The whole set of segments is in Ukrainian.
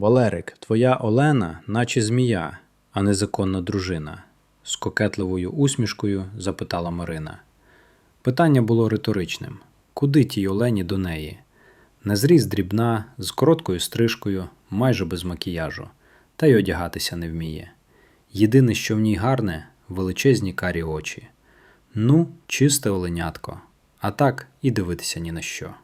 Валерик, твоя Олена, наче змія, а не законна дружина, з кокетливою усмішкою запитала Марина. Питання було риторичним куди тій Олені до неї? На зріст дрібна, з короткою стрижкою, майже без макіяжу, та й одягатися не вміє. Єдине, що в ній гарне, величезні карі очі. Ну, чисте оленятко, а так і дивитися ні на що.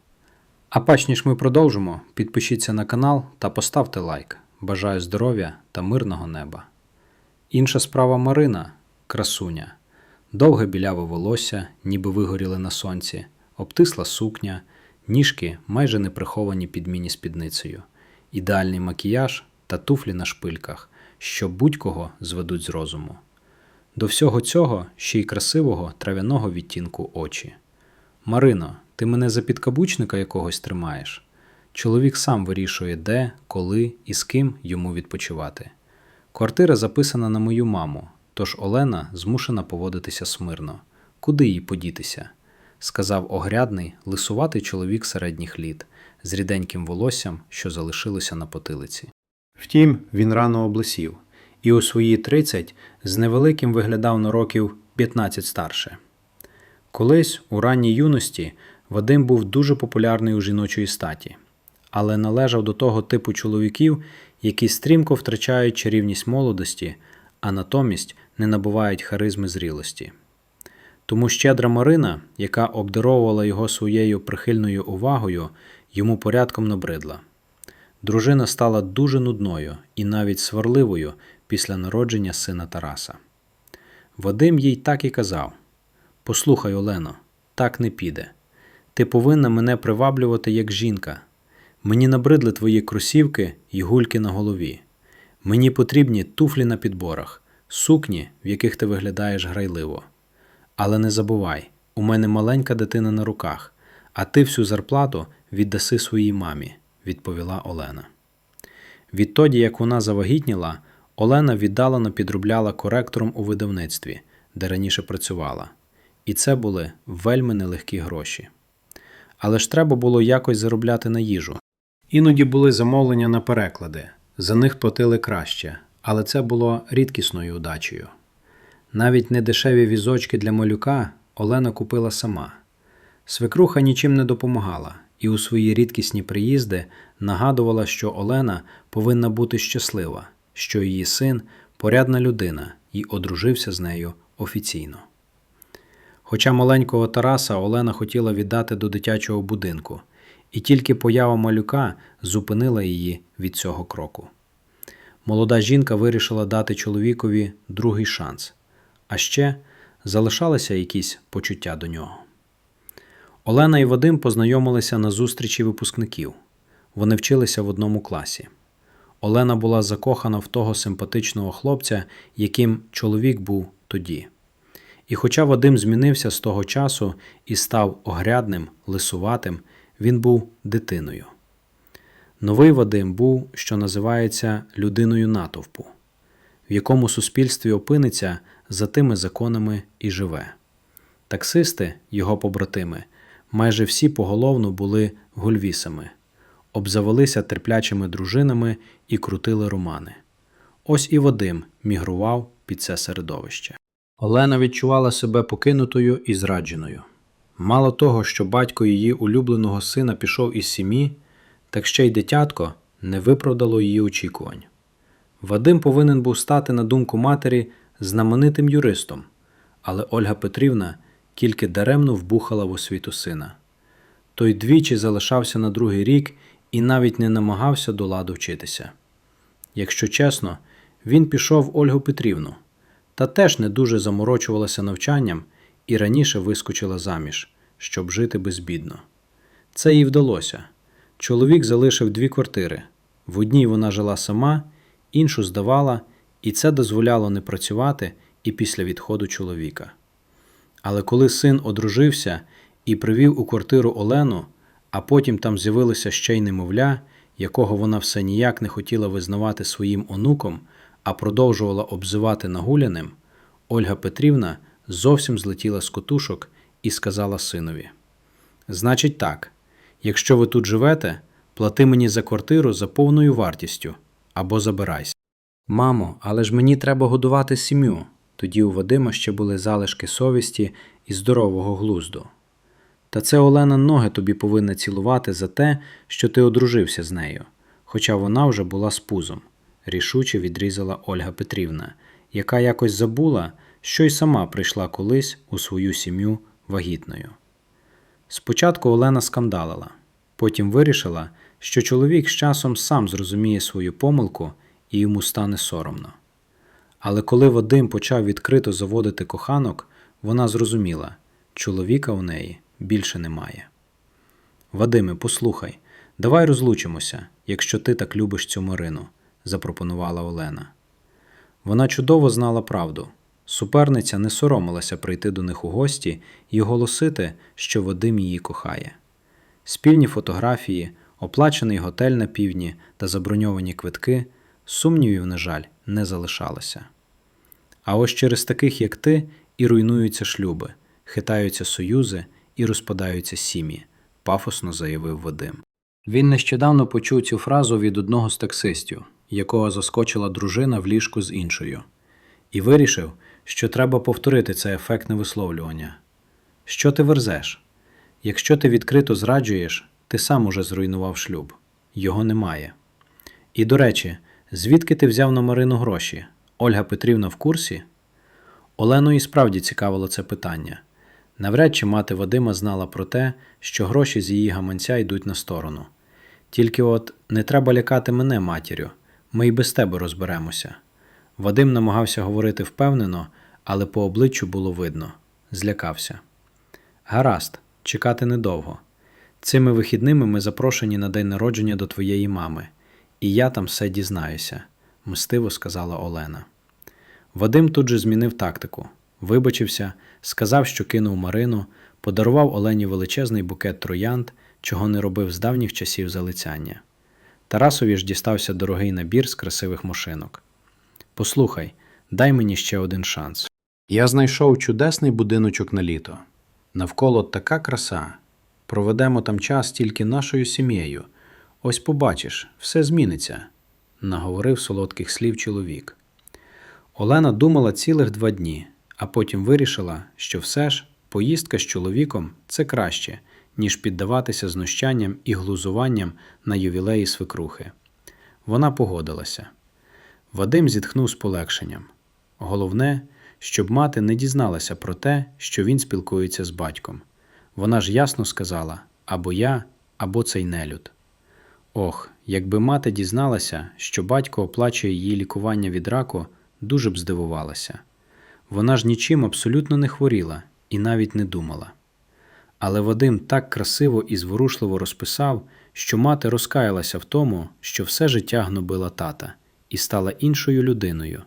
А пач ніж ми продовжимо, підпишіться на канал та поставте лайк. Бажаю здоров'я та мирного неба. Інша справа Марина красуня. Довге біляве волосся, ніби вигоріли на сонці, обтисла сукня, ніжки майже не приховані під міні-спідницею, ідеальний макіяж та туфлі на шпильках, що будь-кого зведуть з розуму. До всього цього ще й красивого трав'яного відтінку очі. Марино, ти мене за підкаблучника якогось тримаєш? Чоловік сам вирішує, де, коли і з ким йому відпочивати. Квартира записана на мою маму, тож Олена змушена поводитися смирно. Куди їй подітися? сказав огрядний, лисуватий чоловік середніх літ, з ріденьким волоссям, що залишилося на потилиці. Втім, він рано облисів, і у свої 30 з невеликим виглядав на років 15 старше. Колись у ранній юності Вадим був дуже популярний у жіночої статі, але належав до того типу чоловіків, які стрімко втрачають чарівність молодості, а натомість не набувають харизми зрілості. Тому щедра Марина, яка обдаровувала його своєю прихильною увагою, йому порядком набридла. Дружина стала дуже нудною і навіть сварливою після народження сина Тараса. Вадим їй так і казав: Послухай, Олено, так не піде. Ти повинна мене приваблювати як жінка. Мені набридли твої кросівки й гульки на голові. Мені потрібні туфлі на підборах, сукні, в яких ти виглядаєш грайливо. Але не забувай, у мене маленька дитина на руках, а ти всю зарплату віддаси своїй мамі, відповіла Олена. Відтоді, як вона завагітніла, Олена віддалено підробляла коректором у видавництві, де раніше працювала, і це були вельми нелегкі гроші. Але ж треба було якось заробляти на їжу. Іноді були замовлення на переклади, за них платили краще, але це було рідкісною удачею. Навіть недешеві візочки для малюка Олена купила сама. Свекруха нічим не допомагала і у свої рідкісні приїзди нагадувала, що Олена повинна бути щаслива, що її син порядна людина і одружився з нею офіційно. Хоча маленького Тараса Олена хотіла віддати до дитячого будинку, і тільки поява малюка зупинила її від цього кроку. Молода жінка вирішила дати чоловікові другий шанс, а ще залишалися якісь почуття до нього. Олена і Вадим познайомилися на зустрічі випускників. Вони вчилися в одному класі. Олена була закохана в того симпатичного хлопця, яким чоловік був тоді. І хоча Вадим змінився з того часу і став огрядним, лисуватим, він був дитиною. Новий Вадим був, що називається людиною натовпу, в якому суспільстві опиниться за тими законами і живе. Таксисти, його побратими, майже всі поголовно були гульвісами, обзавелися терплячими дружинами і крутили романи. Ось і Вадим мігрував під це середовище. Олена відчувала себе покинутою і зрадженою. Мало того, що батько її улюбленого сина пішов із сім'ї, так ще й дитятко не виправдало її очікувань. Вадим повинен був стати, на думку матері, знаменитим юристом, але Ольга Петрівна тільки даремно вбухала в освіту сина. Той двічі залишався на другий рік і навіть не намагався до ладу вчитися. Якщо чесно, він пішов Ольгу Петрівну, та теж не дуже заморочувалася навчанням і раніше вискочила заміж, щоб жити безбідно. Це їй вдалося. Чоловік залишив дві квартири. В одній вона жила сама, іншу здавала, і це дозволяло не працювати і після відходу чоловіка. Але коли син одружився і привів у квартиру Олену, а потім там з'явилося ще й немовля, якого вона все ніяк не хотіла визнавати своїм онуком, а продовжувала обзивати нагуляним, Ольга Петрівна зовсім злетіла з котушок і сказала синові: Значить, так, якщо ви тут живете, плати мені за квартиру за повною вартістю, або забирайся. Мамо, але ж мені треба годувати сім'ю. Тоді у Вадима ще були залишки совісті і здорового глузду. Та це Олена ноги тобі повинна цілувати за те, що ти одружився з нею, хоча вона вже була з пузом, рішуче відрізала Ольга Петрівна, яка якось забула, що й сама прийшла колись у свою сім'ю вагітною. Спочатку Олена скандалила, потім вирішила, що чоловік з часом сам зрозуміє свою помилку і йому стане соромно. Але коли Вадим почав відкрито заводити коханок, вона зрозуміла, чоловіка у неї більше немає. Вадиме, послухай, давай розлучимося, якщо ти так любиш цю Марину, запропонувала Олена. Вона чудово знала правду. Суперниця не соромилася прийти до них у гості і оголосити, що Вадим її кохає. Спільні фотографії, оплачений готель на півдні та заброньовані квитки, сумнівів, на жаль, не залишалося. А ось через таких, як ти, і руйнуються шлюби, хитаються союзи і розпадаються сім'ї, пафосно заявив Вадим. Він нещодавно почув цю фразу від одного з таксистів, якого заскочила дружина в ліжку з іншою, і вирішив, що треба повторити це ефектне висловлювання. Що ти верзеш? Якщо ти відкрито зраджуєш, ти сам уже зруйнував шлюб, його немає. І до речі, звідки ти взяв на Марину гроші? Ольга Петрівна в курсі? Олену і справді цікавило це питання. Навряд чи мати Вадима знала про те, що гроші з її гаманця йдуть на сторону. Тільки от не треба лякати мене, матір'ю, ми й без тебе розберемося. Вадим намагався говорити впевнено, але по обличчю було видно злякався. Гаразд, чекати недовго. Цими вихідними ми запрошені на день народження до твоєї мами, і я там все дізнаюся, мстиво сказала Олена. Вадим тут же змінив тактику, вибачився, сказав, що кинув Марину, подарував Олені величезний букет троянд, чого не робив з давніх часів залицяння. Тарасові ж дістався дорогий набір з красивих машинок. Послухай, дай мені ще один шанс. Я знайшов чудесний будиночок на літо. Навколо така краса. Проведемо там час тільки нашою сім'єю. Ось побачиш, все зміниться, наговорив солодких слів чоловік. Олена думала цілих два дні, а потім вирішила, що все ж поїздка з чоловіком це краще, ніж піддаватися знущанням і глузуванням на ювілеї свекрухи. Вона погодилася. Вадим зітхнув з полегшенням. Головне, щоб мати не дізналася про те, що він спілкується з батьком. Вона ж ясно сказала або я, або цей нелюд. Ох, якби мати дізналася, що батько оплачує її лікування від раку, дуже б здивувалася. Вона ж нічим абсолютно не хворіла і навіть не думала. Але Вадим так красиво і зворушливо розписав, що мати розкаялася в тому, що все життя гнобила тата, і стала іншою людиною,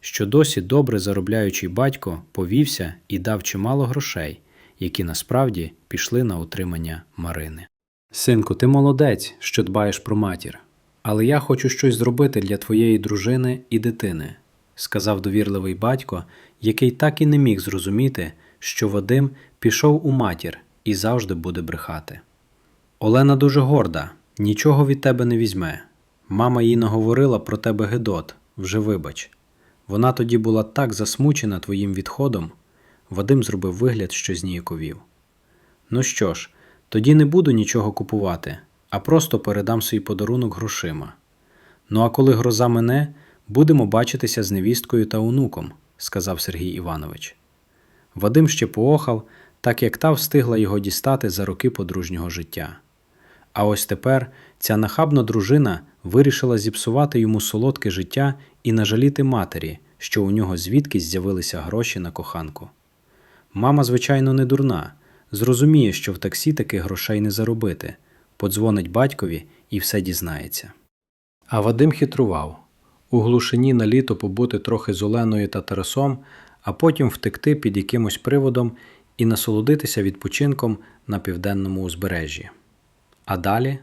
що досі добре заробляючий батько повівся і дав чимало грошей, які насправді пішли на утримання Марини. Синку, ти молодець, що дбаєш про матір, але я хочу щось зробити для твоєї дружини і дитини, сказав довірливий батько, який так і не міг зрозуміти, що Вадим пішов у матір і завжди буде брехати. Олена дуже горда, нічого від тебе не візьме. Мама їй наговорила про тебе Гедот, вже вибач. Вона тоді була так засмучена твоїм відходом. Вадим зробив вигляд, що зніяковів. Ну що ж, тоді не буду нічого купувати, а просто передам свій подарунок грошима. Ну а коли гроза мене, будемо бачитися з невісткою та онуком, сказав Сергій Іванович. Вадим ще поохав, так як та встигла його дістати за роки подружнього життя. А ось тепер ця нахабна дружина вирішила зіпсувати йому солодке життя і нажаліти матері, що у нього звідкись з'явилися гроші на коханку. Мама, звичайно, не дурна, зрозуміє, що в таксі таких грошей не заробити, подзвонить батькові і все дізнається. А Вадим хитрував у глушині на літо побути трохи з Оленою та Тарасом, а потім втекти під якимось приводом і насолодитися відпочинком на південному узбережжі. А далі?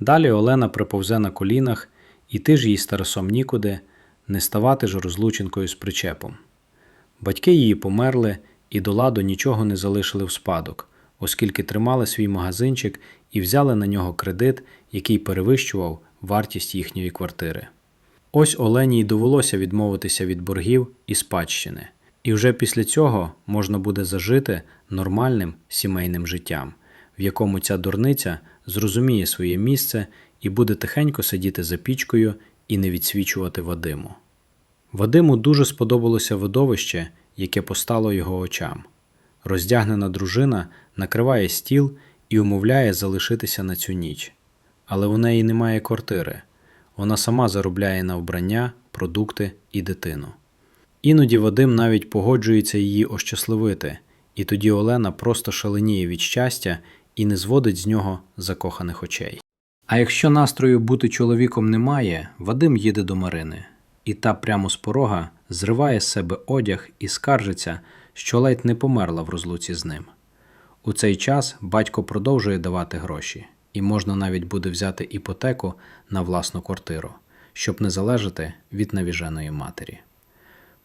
Далі Олена приповзе на колінах, і ти ж їй з Тарасом нікуди, не ставати ж розлученкою з причепом. Батьки її померли і до ладу нічого не залишили в спадок, оскільки тримали свій магазинчик і взяли на нього кредит, який перевищував вартість їхньої квартири. Ось Олені й довелося відмовитися від боргів і спадщини, і вже після цього можна буде зажити нормальним сімейним життям, в якому ця дурниця зрозуміє своє місце і буде тихенько сидіти за пічкою і не відсвічувати Вадиму. Вадиму дуже сподобалося видовище, яке постало його очам. Роздягнена дружина накриває стіл і умовляє залишитися на цю ніч. Але у неї немає квартири. Вона сама заробляє на вбрання, продукти і дитину. Іноді Вадим навіть погоджується її ощасливити, і тоді Олена просто шаленіє від щастя і не зводить з нього закоханих очей. А якщо настрою бути чоловіком немає, Вадим їде до Марини, і та прямо з порога зриває з себе одяг і скаржиться, що ледь не померла в розлуці з ним. У цей час батько продовжує давати гроші, і можна навіть буде взяти іпотеку на власну квартиру, щоб не залежати від навіженої матері.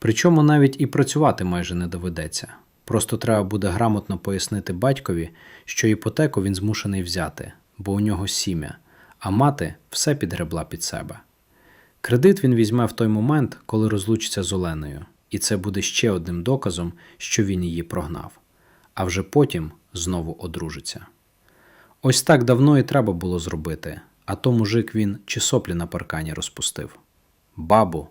Причому навіть і працювати майже не доведеться. Просто треба буде грамотно пояснити батькові, що іпотеку він змушений взяти, бо у нього сім'я, а мати все підгребла під себе. Кредит він візьме в той момент, коли розлучиться з Оленою, і це буде ще одним доказом, що він її прогнав, а вже потім знову одружиться. Ось так давно і треба було зробити, а то мужик він чи соплі на паркані розпустив. Бабу,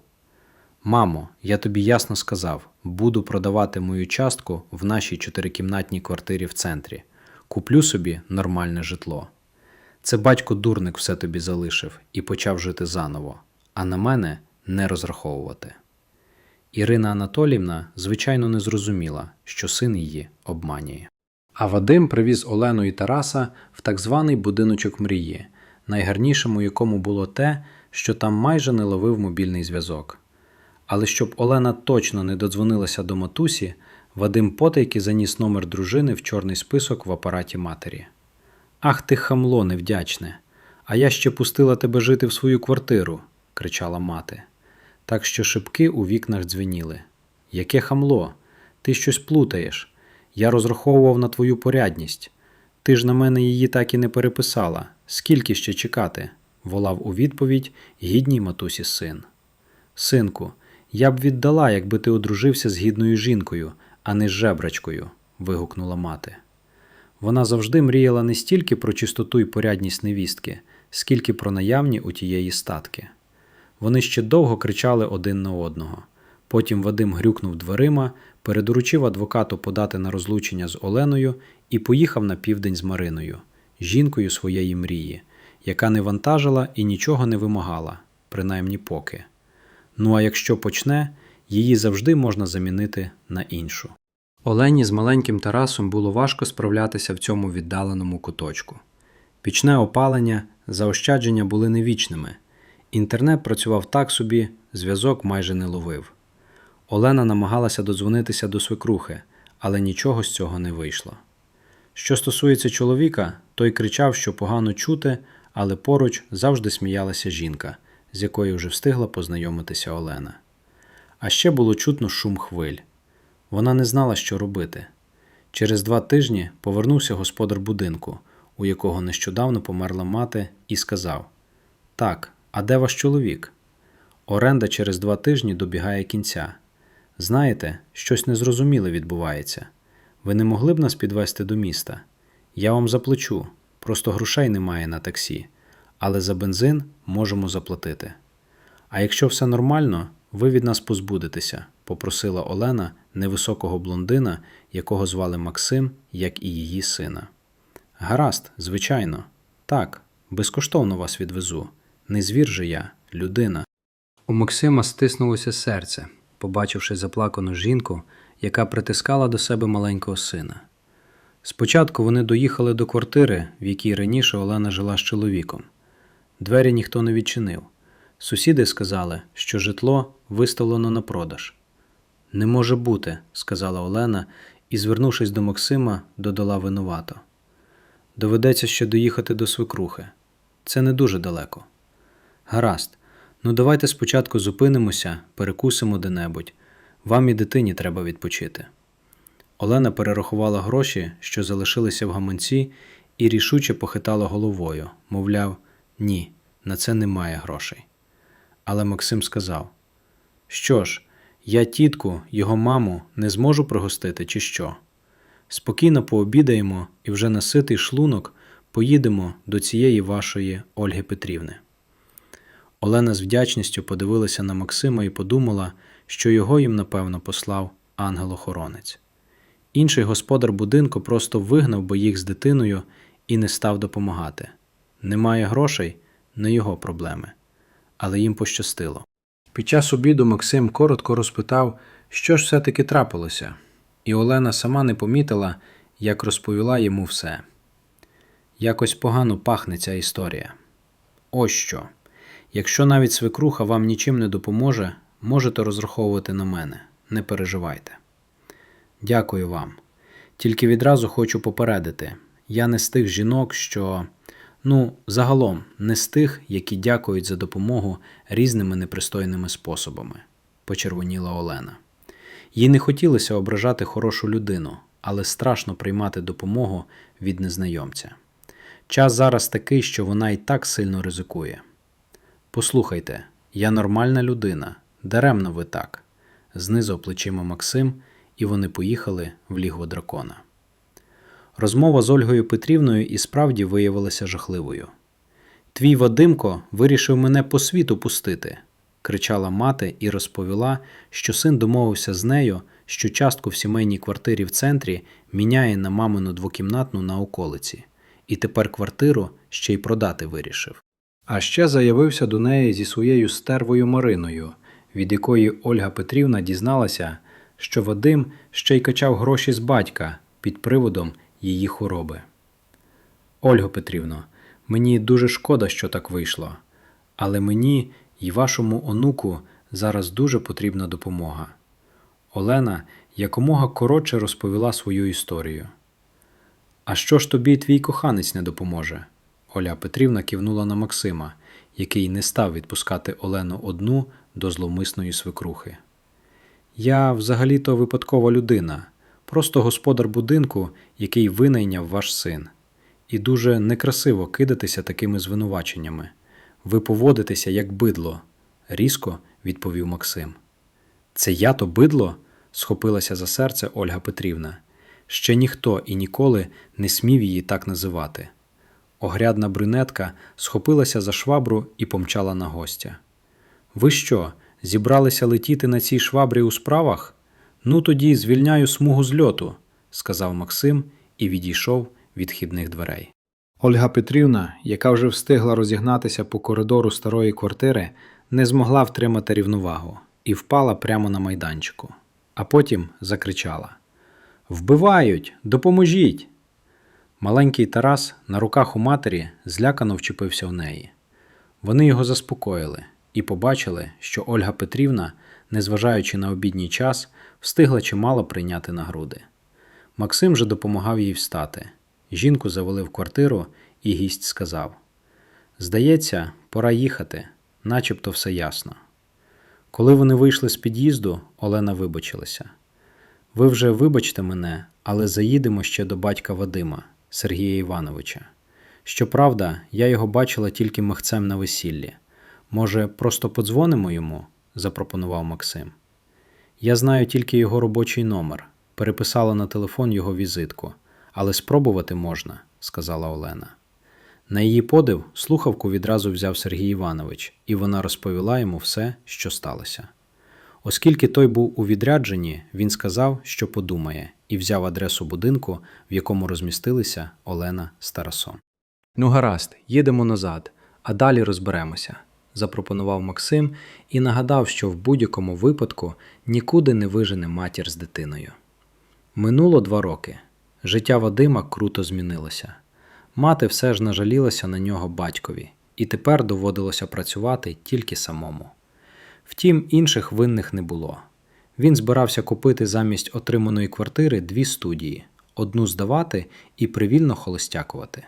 мамо, я тобі ясно сказав, буду продавати мою частку в нашій чотирикімнатній квартирі в центрі. Куплю собі нормальне житло. Це батько дурник все тобі залишив і почав жити заново, а на мене не розраховувати. Ірина Анатоліївна, звичайно, не зрозуміла, що син її обманює. А Вадим привіз Олену і Тараса в так званий будиночок мрії, найгарнішому якому було те, що там майже не ловив мобільний зв'язок. Але щоб Олена точно не додзвонилася до матусі, Вадим потайки заніс номер дружини в чорний список в апараті матері. Ах ти хамло невдячне! А я ще пустила тебе жити в свою квартиру, кричала мати. Так що шибки у вікнах дзвеніли. Яке хамло? Ти щось плутаєш. Я розраховував на твою порядність. Ти ж на мене її так і не переписала. Скільки ще чекати? волав у відповідь гідній матусі син. Синку, я б віддала, якби ти одружився з гідною жінкою, а не з жебрачкою, вигукнула мати. Вона завжди мріяла не стільки про чистоту й порядність невістки, скільки про наявні у тієї статки. Вони ще довго кричали один на одного. Потім Вадим грюкнув дверима, передоручив адвокату подати на розлучення з Оленою і поїхав на південь з Мариною, жінкою своєї мрії, яка не вантажила і нічого не вимагала, принаймні поки. Ну а якщо почне, її завжди можна замінити на іншу. Олені з маленьким Тарасом було важко справлятися в цьому віддаленому куточку. Пічне опалення, заощадження були невічними. Інтернет працював так собі, зв'язок майже не ловив. Олена намагалася додзвонитися до свекрухи, але нічого з цього не вийшло. Що стосується чоловіка, той кричав, що погано чути, але поруч завжди сміялася жінка, з якою вже встигла познайомитися Олена. А ще було чутно шум хвиль. Вона не знала, що робити. Через два тижні повернувся господар будинку, у якого нещодавно померла мати, і сказав: Так, а де ваш чоловік? Оренда через два тижні добігає кінця. Знаєте, щось незрозуміле відбувається. Ви не могли б нас підвести до міста? Я вам заплачу, просто грошей немає на таксі, але за бензин можемо заплатити. А якщо все нормально, ви від нас позбудетеся, попросила Олена невисокого блондина, якого звали Максим, як і її сина. Гаразд, звичайно, так, безкоштовно вас відвезу. Не звір же я, людина. У Максима стиснулося серце, побачивши заплакану жінку, яка притискала до себе маленького сина. Спочатку вони доїхали до квартири, в якій раніше Олена жила з чоловіком. Двері ніхто не відчинив. Сусіди сказали, що житло виставлено на продаж. Не може бути, сказала Олена і, звернувшись до Максима, додала винувато. Доведеться ще доїхати до свекрухи. Це не дуже далеко. Гаразд, ну давайте спочатку зупинимося, перекусимо де-небудь. Вам і дитині треба відпочити. Олена перерахувала гроші, що залишилися в гаманці, і рішуче похитала головою, мовляв, ні, на це немає грошей. Але Максим сказав: Що ж, я тітку, його маму не зможу пригостити, чи що? Спокійно пообідаємо і вже на ситий шлунок поїдемо до цієї вашої Ольги Петрівни. Олена з вдячністю подивилася на Максима і подумала, що його їм, напевно, послав ангел-охоронець. Інший господар будинку просто вигнав би їх з дитиною і не став допомагати. Немає грошей не його проблеми, але їм пощастило. Під час обіду Максим коротко розпитав, що ж все-таки трапилося, і Олена сама не помітила, як розповіла йому все. Якось погано пахне ця історія. Ось що. Якщо навіть свекруха вам нічим не допоможе, можете розраховувати на мене. Не переживайте. Дякую вам. Тільки відразу хочу попередити: я не з тих жінок, що, ну, загалом, не з тих, які дякують за допомогу різними непристойними способами, почервоніла Олена. Їй не хотілося ображати хорошу людину, але страшно приймати допомогу від незнайомця. Час зараз такий, що вона і так сильно ризикує. Послухайте, я нормальна людина, даремно ви так, знизав плечима Максим, і вони поїхали в лігво дракона. Розмова з Ольгою Петрівною і справді виявилася жахливою. Твій Вадимко вирішив мене по світу пустити, кричала мати і розповіла, що син домовився з нею, що частку в сімейній квартирі в центрі міняє на мамину двокімнатну на околиці, і тепер квартиру ще й продати вирішив. А ще заявився до неї зі своєю стервою Мариною, від якої Ольга Петрівна дізналася, що Вадим ще й качав гроші з батька під приводом її хвороби. Ольго Петрівно, мені дуже шкода, що так вийшло, але мені і вашому онуку зараз дуже потрібна допомога. Олена якомога коротше розповіла свою історію. А що ж тобі твій коханець не допоможе? Оля Петрівна кивнула на Максима, який не став відпускати Олену одну до зловмисної свекрухи. Я взагалі-то випадкова людина, просто господар будинку, який винайняв ваш син. І дуже некрасиво кидатися такими звинуваченнями. Ви поводитеся як бидло, різко відповів Максим. Це я то бидло? схопилася за серце Ольга Петрівна. Ще ніхто і ніколи не смів її так називати. Огрядна брюнетка схопилася за швабру і помчала на гостя. Ви що, зібралися летіти на цій швабрі у справах? Ну тоді звільняю смугу з льоту, сказав Максим і відійшов від хідних дверей. Ольга Петрівна, яка вже встигла розігнатися по коридору старої квартири, не змогла втримати рівновагу і впала прямо на майданчику, а потім закричала: Вбивають, допоможіть! Маленький Тарас на руках у матері злякано вчепився в неї. Вони його заспокоїли і побачили, що Ольга Петрівна, незважаючи на обідній час, встигла чимало прийняти на груди. Максим же допомагав їй встати. Жінку завели в квартиру, і гість сказав: Здається, пора їхати, начебто все ясно. Коли вони вийшли з під'їзду, Олена вибачилася. Ви вже вибачте мене, але заїдемо ще до батька Вадима, Сергія Івановича. Щоправда, я його бачила тільки михцем на весіллі. Може, просто подзвонимо йому? запропонував Максим. Я знаю тільки його робочий номер, переписала на телефон його візитку, але спробувати можна, сказала Олена. На її подив слухавку відразу взяв Сергій Іванович, і вона розповіла йому все, що сталося. Оскільки той був у відрядженні, він сказав, що подумає, і взяв адресу будинку, в якому розмістилися Олена з Тарасом. Ну, гаразд, їдемо назад, а далі розберемося, запропонував Максим і нагадав, що в будь-якому випадку нікуди не вижене матір з дитиною. Минуло два роки. Життя Вадима круто змінилося. Мати все ж нажалілася на нього батькові, і тепер доводилося працювати тільки самому. Втім, інших винних не було. Він збирався купити замість отриманої квартири дві студії, одну здавати і привільно холостякувати.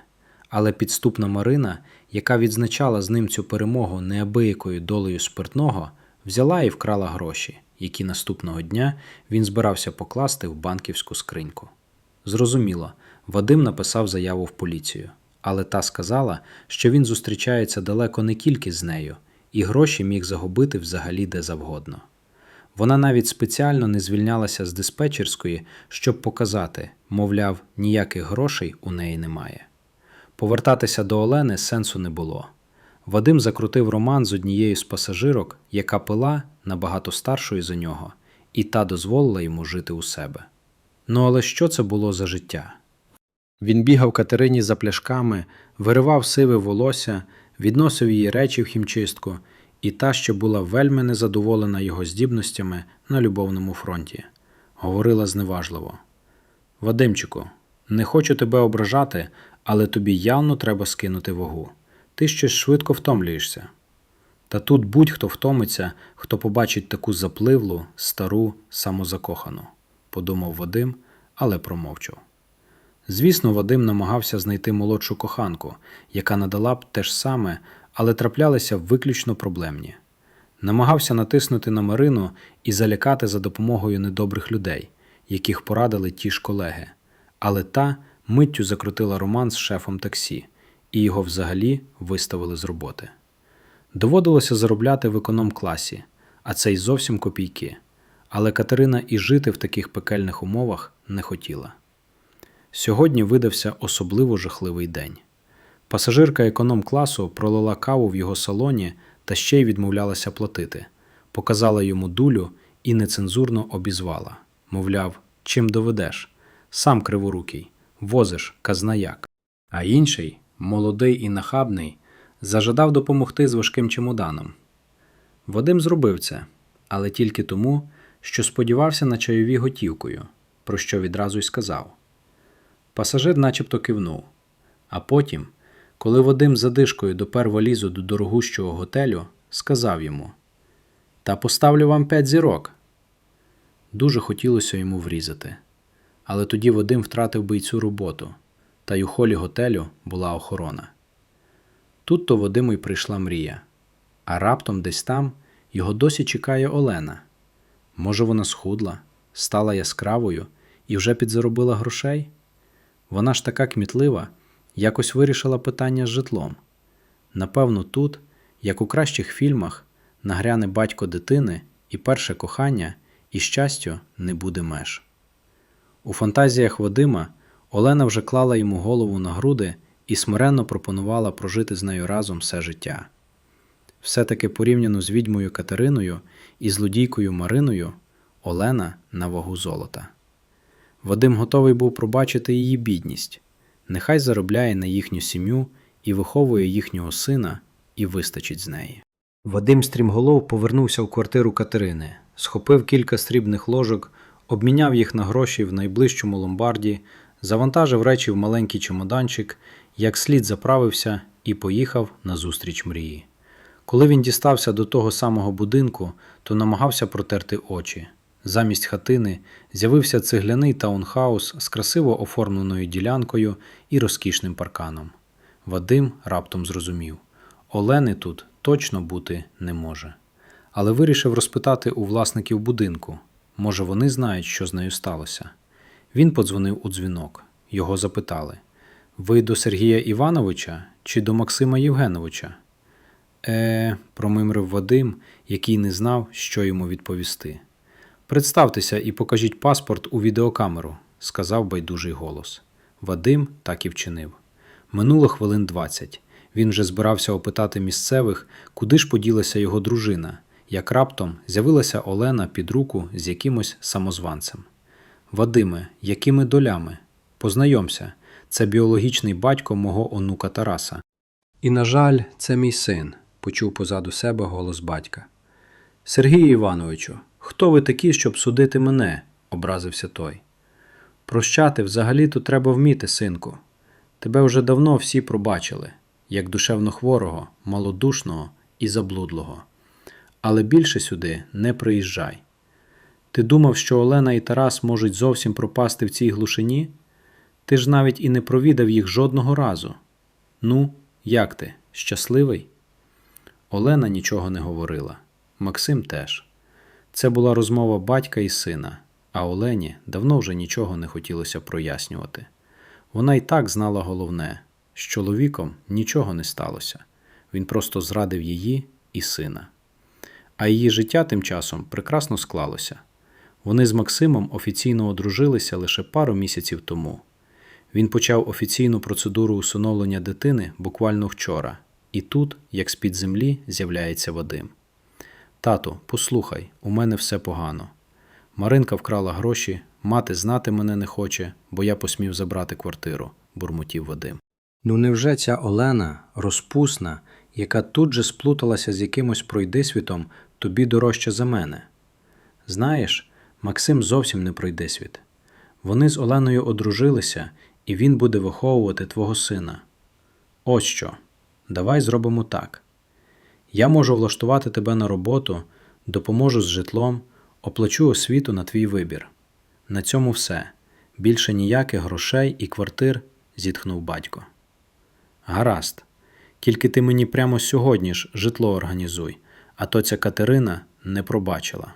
Але підступна Марина, яка відзначала з ним цю перемогу неабиякою долею спиртного, взяла і вкрала гроші, які наступного дня він збирався покласти в банківську скриньку. Зрозуміло, Вадим написав заяву в поліцію, але та сказала, що він зустрічається далеко не тільки з нею, і гроші міг загубити взагалі де завгодно. Вона навіть спеціально не звільнялася з диспетчерської, щоб показати, мовляв, ніяких грошей у неї немає. Повертатися до Олени сенсу не було. Вадим закрутив роман з однією з пасажирок, яка пила набагато старшою за нього, і та дозволила йому жити у себе. Ну але що це було за життя? Він бігав Катерині за пляшками, виривав сиве волосся, відносив її речі в хімчистку, і та ще була вельми незадоволена його здібностями на любовному фронті. Говорила зневажливо: Вадимчику, не хочу тебе ображати, але тобі явно треба скинути вагу. Ти щось швидко втомлюєшся. Та тут будь-хто втомиться, хто побачить таку запливлу, стару, самозакохану, подумав Вадим, але промовчав. Звісно, Вадим намагався знайти молодшу коханку, яка надала б те ж саме, але траплялися виключно проблемні. Намагався натиснути на Марину і залякати за допомогою недобрих людей, яких порадили ті ж колеги, але та миттю закрутила роман з шефом таксі, і його взагалі виставили з роботи. Доводилося заробляти в економ-класі, а це й зовсім копійки. Але Катерина і жити в таких пекельних умовах не хотіла. Сьогодні видався особливо жахливий день. Пасажирка економ-класу пролила каву в його салоні та ще й відмовлялася платити, показала йому дулю і нецензурно обізвала мовляв, чим доведеш? Сам криворукий, возиш казнаяк. А інший, молодий і нахабний, зажадав допомогти з важким чемоданом. Вадим зробив це, але тільки тому, що сподівався на чайові готівкою, про що відразу й сказав. Пасажир начебто кивнув. А потім, коли Вадим задишкою допер валізу до дорогущого готелю, сказав йому: Та поставлю вам п'ять зірок. Дуже хотілося йому врізати. Але тоді Вадим втратив би й цю роботу, та й у холі готелю була охорона. Тут то Вадиму й прийшла мрія, а раптом десь там його досі чекає Олена. Може, вона схудла, стала яскравою і вже підзаробила грошей? Вона ж така кмітлива, якось вирішила питання з житлом. Напевно, тут, як у кращих фільмах, нагряне батько дитини і перше кохання, і щастю не буде меж. У фантазіях Вадима Олена вже клала йому голову на груди і смиренно пропонувала прожити з нею разом все життя. Все-таки порівняно з відьмою Катериною і злодійкою Мариною, Олена на вагу золота. Вадим готовий був пробачити її бідність, нехай заробляє на їхню сім'ю і виховує їхнього сина, і вистачить з неї. Вадим стрімголов повернувся в квартиру Катерини, схопив кілька срібних ложок, обміняв їх на гроші в найближчому ломбарді, завантажив речі в маленький чемоданчик, як слід заправився і поїхав на зустріч мрії. Коли він дістався до того самого будинку, то намагався протерти очі. Замість хатини з'явився цегляний таунхаус з красиво оформленою ділянкою і розкішним парканом. Вадим раптом зрозумів Олени тут точно бути не може. Але вирішив розпитати у власників будинку може, вони знають, що з нею сталося. Він подзвонив у дзвінок. Його запитали Ви до Сергія Івановича чи до Максима Євгеновича? Е, промимрив Вадим, який не знав, що йому відповісти. Представтеся і покажіть паспорт у відеокамеру, сказав байдужий голос. Вадим так і вчинив. Минуло хвилин двадцять. Він вже збирався опитати місцевих, куди ж поділася його дружина, як раптом з'явилася Олена під руку з якимось самозванцем. Вадиме, якими долями? Познайомся, це біологічний батько мого онука Тараса. І, на жаль, це мій син, почув позаду себе голос батька. Сергію Івановичу, хто ви такі, щоб судити мене? образився той. Прощати взагалі-то треба вміти, синку. Тебе вже давно всі пробачили, як душевно хворого, малодушного і заблудлого. Але більше сюди не приїжджай. Ти думав, що Олена і Тарас можуть зовсім пропасти в цій глушині? Ти ж навіть і не провідав їх жодного разу. Ну, як ти, щасливий? Олена нічого не говорила. Максим теж. Це була розмова батька і сина, а Олені давно вже нічого не хотілося прояснювати. Вона й так знала головне з чоловіком нічого не сталося. Він просто зрадив її і сина. А її життя тим часом прекрасно склалося. Вони з Максимом офіційно одружилися лише пару місяців тому. Він почав офіційну процедуру усиновлення дитини буквально вчора, і тут, як з-під землі, з'являється Вадим. Тату, послухай, у мене все погано. Маринка вкрала гроші, мати знати мене не хоче, бо я посмів забрати квартиру, бурмотів Вадим. Ну невже ця Олена, розпусна, яка тут же сплуталася з якимось пройдисвітом, тобі дорожча за мене? Знаєш, Максим зовсім не пройдисвіт. Вони з Оленою одружилися, і він буде виховувати твого сина. Ось що. Давай зробимо так. Я можу влаштувати тебе на роботу, допоможу з житлом, оплачу освіту на твій вибір. На цьому все. Більше ніяких грошей і квартир, зітхнув батько. Гаразд. Тільки ти мені прямо сьогодні ж житло організуй, а то ця Катерина не пробачила.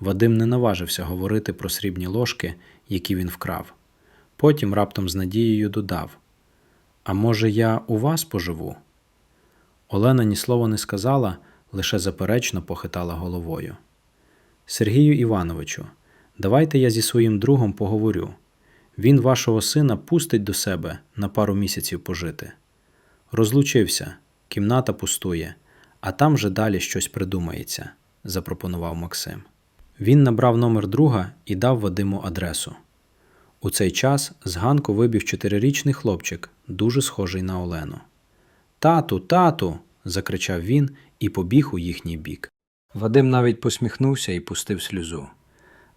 Вадим не наважився говорити про срібні ложки, які він вкрав. Потім раптом з надією додав: А може, я у вас поживу? Олена ні слова не сказала, лише заперечно похитала головою. Сергію Івановичу, давайте я зі своїм другом поговорю. Він вашого сина пустить до себе на пару місяців пожити. Розлучився, кімната пустує, а там же далі щось придумається, запропонував Максим. Він набрав номер друга і дав Вадиму адресу. У цей час з Ганку вибіг чотирирічний хлопчик, дуже схожий на Олену. Тату, тату. закричав він і побіг у їхній бік. Вадим навіть посміхнувся і пустив сльозу.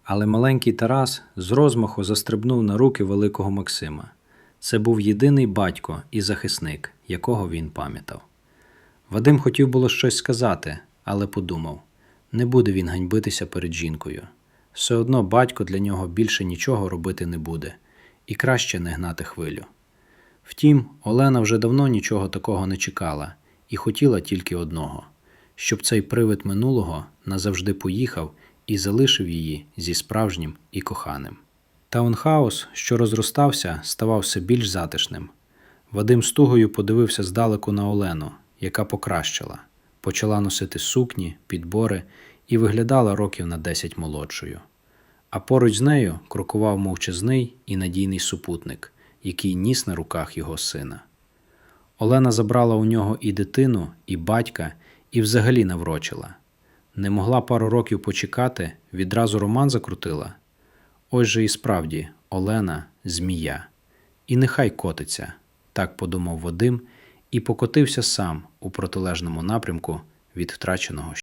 Але маленький Тарас з розмаху застрибнув на руки великого Максима. Це був єдиний батько і захисник, якого він пам'ятав. Вадим хотів було щось сказати, але подумав не буде він ганьбитися перед жінкою. Все одно батько для нього більше нічого робити не буде, і краще не гнати хвилю. Втім, Олена вже давно нічого такого не чекала і хотіла тільки одного щоб цей привид минулого назавжди поїхав і залишив її зі справжнім і коханим. Таунхаус, що розростався, ставав все більш затишним. Вадим з тугою подивився здалеку на Олену, яка покращила, почала носити сукні, підбори і виглядала років на 10 молодшою. А поруч з нею крокував мовчазний і надійний супутник, який ніс на руках його сина. Олена забрала у нього і дитину, і батька, і взагалі наврочила. Не могла пару років почекати, відразу роман закрутила. Ось же і справді Олена змія. І нехай котиться, так подумав Вадим і покотився сам у протилежному напрямку від втраченого